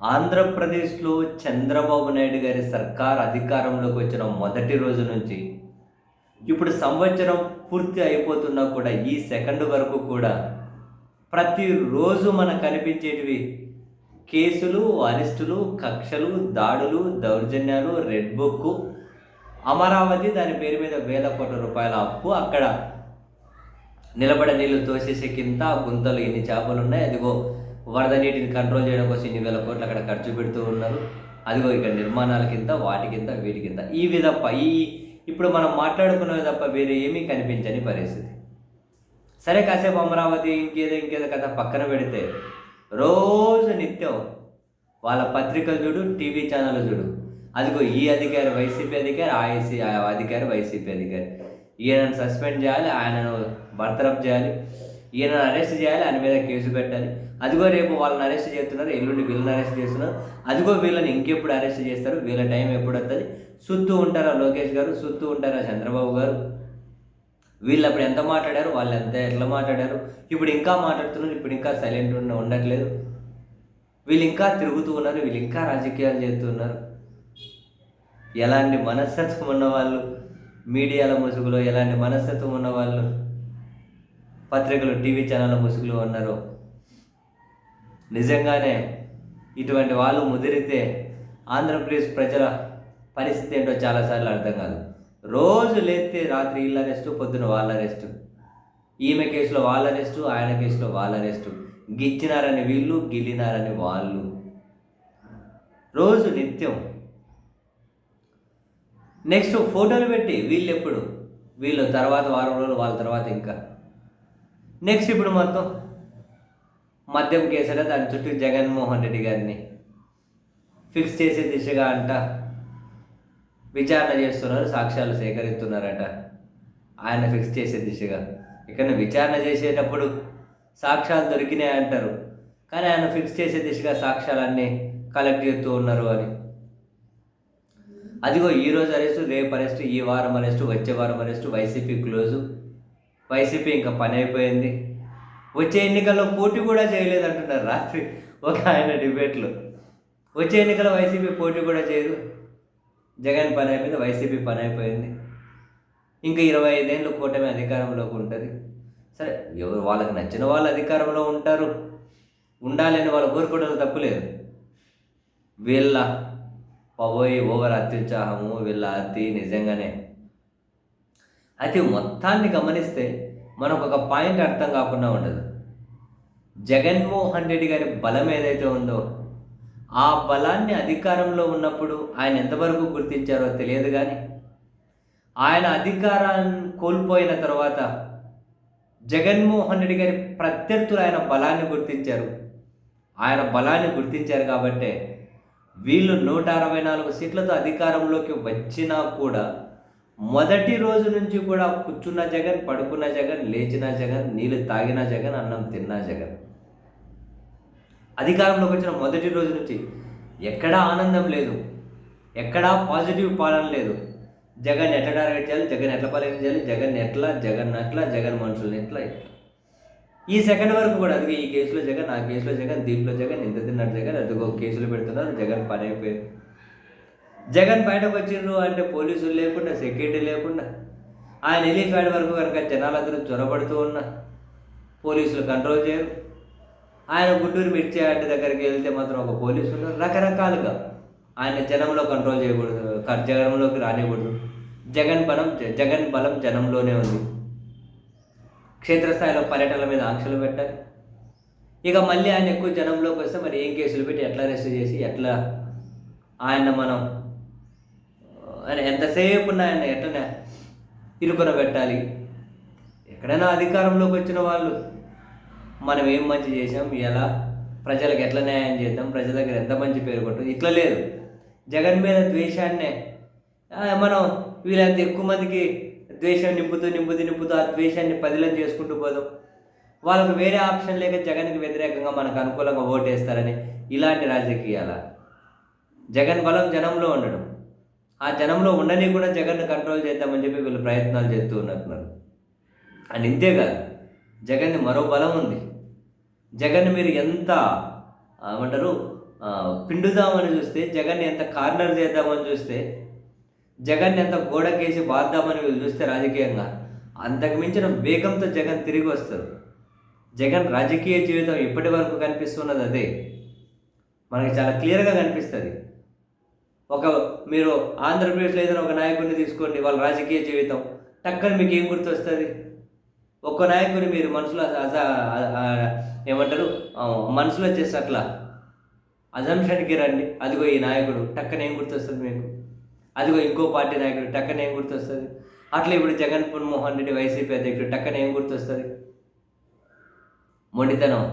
ఆంధ్రప్రదేశ్లో చంద్రబాబు నాయుడు గారి సర్కార్ అధికారంలోకి వచ్చిన మొదటి రోజు నుంచి ఇప్పుడు సంవత్సరం పూర్తి అయిపోతున్నా కూడా ఈ సెకండ్ వరకు కూడా ప్రతిరోజు మనకు కనిపించేటివి కేసులు అరెస్టులు కక్షలు దాడులు దౌర్జన్యాలు రెడ్ బుక్ అమరావతి దాని పేరు మీద వేల కోట్ల రూపాయల అప్పు. అక్కడ నిలబడ నీళ్ళు తోసేసే కింద గుంతలు ఎన్ని చేపలు ఉన్నాయి? అదిగో వరద నీటిని కంట్రోల్ చేయడం కోసం ఇన్ని వేల కోట్లు అక్కడ ఖర్చు పెడుతూ ఉన్నారు. అదిగో ఇక్కడ నిర్మాణాల కింద వాటి కింద వీటి కింద. ఈ విధప్ప ఈ ఇప్పుడు మనం మాట్లాడుకున్నది తప్ప వేరే ఏమీ కనిపించని పరిస్థితి. సరే కాసేపు అమరావతి ఇంకేదో ఇంకేదో కథ పక్కన పెడితే రోజు నిత్యం వాళ్ళ పత్రికలు చూడు టీవీ ఛానల్ చూడు. అదిగో ఈ అధికారి వైసీపీ అధికారి ఆ అధికారి వైసీపీ అధికారి. ఈయనను సస్పెండ్ చేయాలి ఆయనను బర్తరఫ్ చేయాలి. ఈయన అరెస్ట్ చేయాలి ఆయన మీద కేసు పెట్టాలి. అదిగో రేపు వాళ్ళని అరెస్ట్ చేస్తున్నారు ఎల్లుండి వీళ్ళని అరెస్ట్ చేస్తున్నారు. అదిగో వీళ్ళని ఇంకెప్పుడు అరెస్ట్ చేస్తారు వీళ్ళ టైం ఎప్పుడు వస్తుంది సుత్తూ ఉంటారా లోకేష్ గారు? సుత్తూ ఉంటారా చంద్రబాబు గారు? వీళ్ళు అప్పుడు ఎంత మాట్లాడారు? వాళ్ళు ఎంత ఎట్లా మాట్లాడారు? ఇప్పుడు ఇంకా మాట్లాడుతున్నారు ఇప్పుడు ఇంకా సైలెంట్ ఉన్న ఉండట్లేదు. వీళ్ళు ఇంకా తిరుగుతూ ఉన్నారు వీళ్ళు ఇంకా రాజకీయాలు చేస్తున్నారు. ఎలాంటి మనస్తత్వం ఉన్న వాళ్ళు మీడియాల ముసుగులో ఎలాంటి మనస్తత్వం ఉన్న వాళ్ళు పత్రికలు టీవీ ఛానళ్ళ ముసుగులో ఉన్నారు. నిజంగానే ఇటువంటి వాళ్ళు ముదిరితే ఆంధ్రప్రదేశ్ ప్రజల పరిస్థితి ఏంటో చాలాసార్లు అర్థం కాదు. రోజు లేస్తే రాత్రి ఇళ్ళ అరెస్టు పొద్దున వాళ్ళ అరెస్టు ఈమె కేసులో వాళ్ళ అరెస్టు ఆయన కేసులో వాళ్ళ అరెస్టు గిచ్చినారని వీళ్ళు గిల్లినారని వాళ్ళు. రోజు నిత్యం. నెక్స్ట్ ఫోటోలు పెట్టి వీళ్ళు ఎప్పుడు? వీళ్ళు తర్వాత వారం రోజులు వాళ్ళ తర్వాత ఇంకా. నెక్స్ట్ ఇప్పుడు మొత్తం మద్యం కేసులో దాని చుట్టూ జగన్మోహన్ రెడ్డి గారిని ఫిక్స్ చేసే దిశగా అంట. విచారణ చేస్తున్నారు సాక్ష్యాలు సేకరిస్తున్నారట. ఆయన ఫిక్స్ చేసే దిశగా. ఇక్కడ విచారణ చేసేటప్పుడు సాక్ష్యాలు దొరికినాయి అంటారు. కానీ ఆయన ఫిక్స్ చేసే దిశగా సాక్ష్యాలన్నీ కలెక్ట్ చేస్తూ ఉన్నారు అని. అదిగో ఈ రోజు అరెస్టు రేపు అరెస్టు ఈ వారం అరెస్టు వచ్చే వారం అరెస్టు వైసీపీ క్లోజు వైసీపీ ఇంకా పని అయిపోయింది. వచ్చే ఎన్నికల్లో పోటీ కూడా చేయలేదంటున్నారు రాత్రి ఒక ఆయన డిబేట్లో. వచ్చే ఎన్నికల్లో వైసీపీ పోటీ కూడా చేయదు. జగన్ పని అయిపోయింది వైసీపీ పని అయిపోయింది. ఇంకా ఇరవై ఐదేళ్ళు కూటమి అధికారంలోకి ఉంటుంది. సరే ఎవరు వాళ్ళకి నచ్చిన వాళ్ళు అధికారంలో ఉంటారు. ఉండాలని వాళ్ళు కోరుకోవడం తప్పులేదు వీళ్ళ పోయి ఓవర్ అత్యుత్సాహము వీళ్ళ అతి నిజంగానే అయితే మొత్తాన్ని గమనిస్తే మనకు ఒక పాయింట్ అర్థం కాకుండా ఉండదు. జగన్మోహన్ రెడ్డి గారి బలం ఏదైతే ఉందో ఆ బలాన్ని అధికారంలో ఉన్నప్పుడు ఆయన ఎంతవరకు గుర్తించారో తెలియదు కానీ ఆయన అధికారాన్ని కోల్పోయిన తర్వాత జగన్మోహన్ రెడ్డి గారి ప్రత్యర్థులు ఆయన బలాన్ని గుర్తించారు. ఆయన బలాన్ని గుర్తించారు కాబట్టే వీళ్ళు నూట అరవై నాలుగు సీట్లతో అధికారంలోకి వచ్చినా కూడా మొదటి రోజు నుంచి కూడా కూర్చున్న జగన్ పడుకున్న జగన్ లేచిన జగన్ నీళ్ళు తాగిన జగన్ అన్నం తిన్న జగన్. అధికారంలోకి వచ్చిన మొదటి రోజు నుంచి ఎక్కడా ఆనందం లేదు. ఎక్కడా పాజిటివ్ పాలన లేదు. జగన్ ఎట్లా టార్గెట్ చేయాలి? జగన్ ఎట్లా పాలించాలి జగన్ ఎట్లా? జగన్ అట్లా? జగన్ మనుషుల్ని ఎట్లా? ఎట్లా ఈ సెకండ్ వరకు కూడా అది ఈ కేసులో జగన్ ఆ కేసులో జగన్ దీంట్లో జగన్ ఇంత తిన్నాడు జగన్ అదిగో కేసులు పెడుతున్నారు జగన్ పని అయిపోయింది. జగన్ బయటకు వచ్చిండ్రు అంటే పోలీసులు లేకుండా సెక్యూరిటీ లేకుండా ఆయన హెలిప్యాడ్ వరకు కనుక జనాలందరూ చొరబడుతూ ఉన్నా పోలీసులు కంట్రోల్ చేయరు. ఆయన గుంటూరు మిర్చి అడ్డ దగ్గరికి వెళ్తే మాత్రం ఒక పోలీసు రకరకాలుగా ఆయన జనంలో కంట్రోల్ చేయకూడదు జగనంలోకి జనంలోకి రానివ్వకూడదు జగన్ బలం జగన్ బలం జనంలోనే ఉంది. క్షేత్రస్థాయిలో పర్యటనల మీద ఆంక్షలు పెట్టాలి. ఇక మళ్ళీ ఆయన ఎక్కువ జనంలోకి వస్తే మరి ఏం కేసులు పెట్టి ఎట్లా అరెస్ట్ చేసి ఎట్లా ఆయన మనం ఆయన ఎంతసేపు ఉన్నాయన్న ఆయన ఇరుకున పెట్టాలి ఎక్కడైనా అధికారంలోకి వచ్చిన వాళ్ళు మనం ఏం మంచి చేసాం ఎలా? ప్రజలకు ఎట్లా న్యాయం చేద్దాం? ప్రజల దగ్గర ఎంత మంచి పేరు కొట్టు ఇట్లా లేదు. జగన్ మీద ద్వేషాన్నే మనం వీళ్ళంత ఎక్కువ మందికి ద్వేషం నింపుతూ నింపుతూ నింపుతూ ఆ ద్వేషాన్ని పదిలం చేసుకుంటూ పోదాం. వాళ్ళకు వేరే ఆప్షన్ లేక జగన్కి వ్యతిరేకంగా మనకు అనుకూలంగా ఓటేస్తారని ఇలాంటి రాజకీయాల. జగన్ బలం జనంలో ఉండడం. ఆ జనంలో ఉండని కూడా జగన్ను కంట్రోల్ చేద్దామని చెప్పి వీళ్ళు ప్రయత్నాలు చేస్తూ ఉన్నట్టున్నారు. అండ్ ఇంతేకాదు జగన్ని జగన్ మరో బలం ఉంది. జగన్ మీరు ఎంత ఏమంటారు పిండుదామని చూస్తే జగన్ని ఎంత కార్నర్ చేద్దామని చూస్తే జగన్ ఎంత గోడకేసి బాద్దామని వీళ్ళు చూస్తే రాజకీయంగా అంతకు మించిన వేగంతో జగన్ తిరిగి వస్తారు. జగన్ రాజకీయ జీవితం ఇప్పటి వరకు కనిపిస్తున్నది అదే. మనకి చాలా క్లియర్గా కనిపిస్తుంది. ఒక మీరు ఆంధ్రప్రదేశ్లో ఏదైనా ఒక నాయకుడిని తీసుకోండి వాళ్ళ రాజకీయ జీవితం. టక్కని మీకు ఏం గుర్తొస్తుంది? ఒక్క నాయకుని మీరు మనసులో ఏమంటారు? మనసులో వచ్చేసి అట్లా. అజంప్షన్కి రండి. అదిగో ఈ నాయకుడు టక్కన ఏం గుర్తొస్తుంది మీకు? అదిగో ఇంకో పార్టీ నాయకుడు టక్కన ఏం గుర్తొస్తుంది? అట్లా ఇప్పుడు జగన్ మోహన్ రెడ్డి వైసీపీ అధ్యక్షుడు టక్కన ఏం గుర్తొస్తుంది? మొండితనం.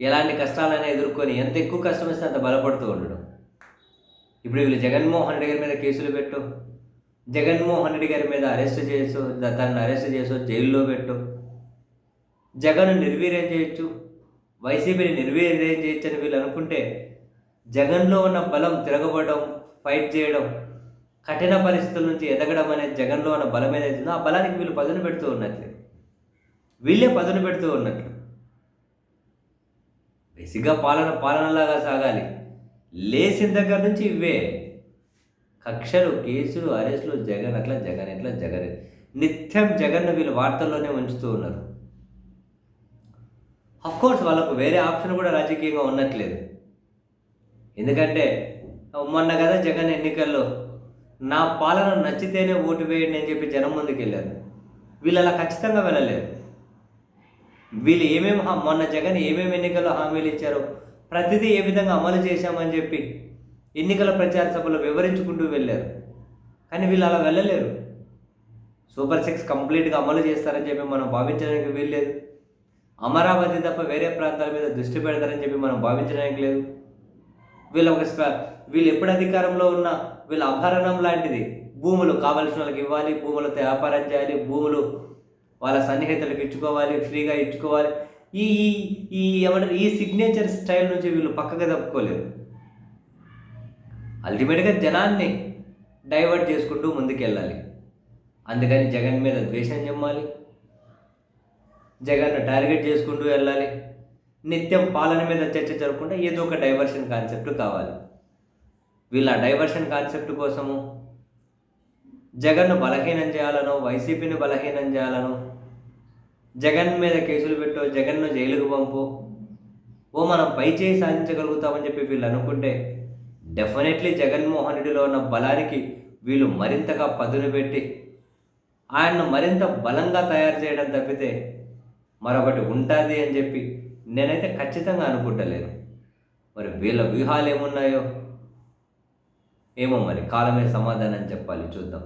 ఎలాంటి కష్టాలైనా ఎదుర్కొని ఎంత ఎక్కువ కష్టం వస్తే అంత బలపడుతూ ఉండడం. ఇప్పుడు వీళ్ళు జగన్మోహన్ రెడ్డి గారి మీద కేసులు పెట్టు. జగన్మోహన్ రెడ్డి గారి మీద అరెస్ట్ చేసు తనను అరెస్ట్ చేసు జైల్లో పెట్టు. జగన్ నిర్వీర్యం చేయొచ్చు. వైసీపీని నిర్వీర్యం చేయొచ్చు అని వీళ్ళు అనుకుంటే జగన్లో ఉన్న బలం తిరగబడడం ఫైట్ చేయడం కఠిన పరిస్థితుల నుంచి ఎదగడం అనేది జగన్లో ఉన్న బలం ఏదైతుందో ఆ బలానికి వీళ్ళు పదును పెడుతూ ఉన్నట్లే. వీళ్ళే పదును పెడుతూ ఉన్నట్లు. బేసిక్గా పాలన పాలనలాగా సాగాలి. లేచిన దగ్గర నుంచి ఇవే. కక్షలు కేసులు అరెస్టులు జగన్ అట్లా జగన్ ఎట్లా జగన్. నిత్యం జగన్ను వీళ్ళు వార్తల్లోనే ఉంచుతూ ఉన్నారు. కోర్స్ వాళ్ళకు వేరే ఆప్షన్ కూడా రాజకీయంగా ఉన్నట్లేదు. ఎందుకంటే మొన్న కదా జగన్ ఎన్నికల్లో నా పాలన నచ్చితేనే ఓటు వేయండి అని చెప్పి జనం ముందుకు వెళ్ళారు వీళ్ళు అలా ఖచ్చితంగా వెళ్ళలేరు వీళ్ళు ఏమేమి మొన్న జగన్ ఏమేమి ఎన్నికల్లో హామీలు ఇచ్చారో ప్రతిదీ ఏ విధంగా అమలు చేశామని చెప్పి ఎన్నికల ప్రచార సభలో వివరించుకుంటూ వెళ్ళారు. కానీ వీళ్ళు అలా వెళ్ళలేరు. సూపర్ సిక్స్ కంప్లీట్గా అమలు చేస్తారని చెప్పి మనం భావించడానికి వీల్లేదు. అమరావతి తప్ప వేరే ప్రాంతాల మీద దృష్టి పెడతారని చెప్పి మనం భావించడానికి లేదు. వీళ్ళు ఒక స్ప వీళ్ళు ఎప్పుడు అధికారంలో ఉన్నా వీళ్ళ అభరణం లాంటిది. భూములు కావలసిన వాళ్ళకి ఇవ్వాలి భూములతో వ్యాపారం చేయాలి భూములు వాళ్ళ సన్నిహితులకు ఇచ్చుకోవాలి ఫ్రీగా ఇచ్చుకోవాలి. ఈ- ఈ ఏమంటారు ఈ సిగ్నేచర్ స్టైల్ నుంచి వీళ్ళు పక్కగా తప్పుకోలేరు అల్టిమేట్గా జనాన్ని డైవర్ట్ చేసుకుంటూ ముందుకెళ్ళాలి. అందుకని జగన్ మీద ద్వేషం చెమ్మాలి జగన్ను టార్గెట్ చేసుకుంటూ వెళ్ళాలి. నిత్యం పాలన మీద చర్చ జరగకుండా ఏదో ఒక డైవర్షన్ కాన్సెప్ట్ కావాలి. వీళ్ళ డైవర్షన్ కాన్సెప్ట్ కోసము జగన్ను బలహీనం చేయాలనో వైసీపీని బలహీనం చేయాలనో జగన్ మీద కేసులు పెట్టో జగన్ను జైలుకు పంపు. ఓ మనం పై చేయి సాధించగలుగుతామని చెప్పి వీళ్ళు అనుకుంటే డెఫినెట్లీ జగన్మోహన్ రెడ్డిలో ఉన్న బలానికి వీళ్ళు మరింతగా పదును పెట్టి ఆయన్ను మరింత బలంగా తయారు చేయడం తప్పితే మరొకటి ఉంటుంది అని చెప్పి నేనైతే ఖచ్చితంగా అనుకుంటలేను. మరి వీళ్ళ వ్యూహాలు ఏమున్నాయో ఏమో మరి కాలమే సమాధానం చెప్పాలి చూద్దాం.